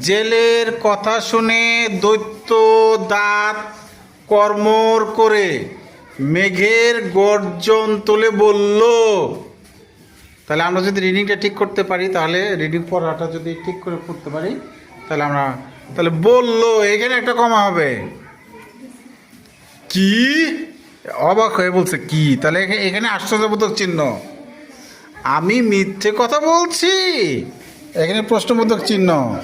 জেলের কথা শুনে দৈত্য দাঁত কর্মর করে মেঘের গর্জন তুলে বলল, তাহলে আমরা যদি রিডিংটা ঠিক করতে পারি, তাহলে রিডিং পড়াটা যদি ঠিক করে করতে পারি, তাহলে আমরা, তাহলে বলল, এখানে একটা কমা হবে। কি? অবাক হয়ে বলছে, কি? তাহলে এখা- এখানে আশ্চর্যবোধক চিহ্ন। আমি মিথ্যে কথা বলছি? এখানে প্রশ্নবোধক চিহ্ন।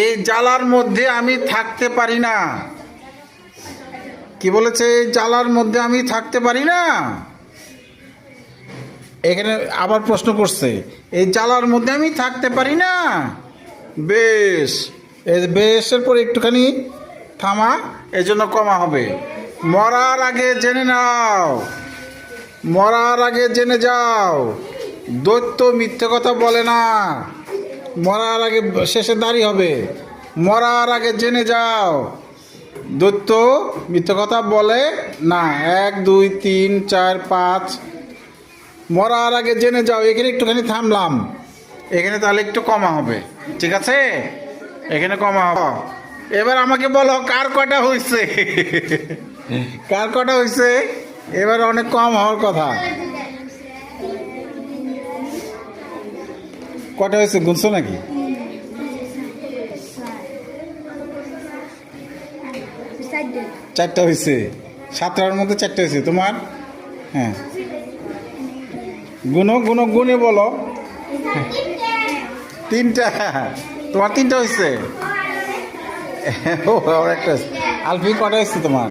এই জ্বালার মধ্যে আমি থাকতে পারি না। কি বলেছে? এই জ্বালার মধ্যে আমি থাকতে পারি না। এখানে আবার প্রশ্ন করছে এই জ্বালার মধ্যে আমি থাকতে পারি না। বেশ বেশের পর একটুখানি থামা এই জন্য কমা হবে। মরার আগে জেনে নাও, মরার আগে জেনে যাও, দৈত্য মিথ্যে কথা বলে না। মরার আগে শেষে দাঁড়ি হবে। মরার আগে জেনে যাও। দৈত্য মিথ্যে কথা বলে না। এক, দুই, তিন, চার, পাঁচ। মরার আগে জেনে যাও। এখানে একটুখানি থামলাম। এখানে তাহলে একটু কমা হবে। ঠিক আছে? এখানে কমা হবে। এবার আমাকে বলো, কার কটা হয়েছে কার কটা হয়েছে এবার অনেক কম হওয়ার কথা। কটা হয়েছে? গুনছো নাকি? চারটা হয়েছে। সাতটার মধ্যে চারটা হয়েছে। তোমার? হ্যাঁ। গুনো গুনো, গুনে বলো। তিনটা। তোমার তিনটা হয়েছে? একটা। আলফি কটা হয়েছে তোমার?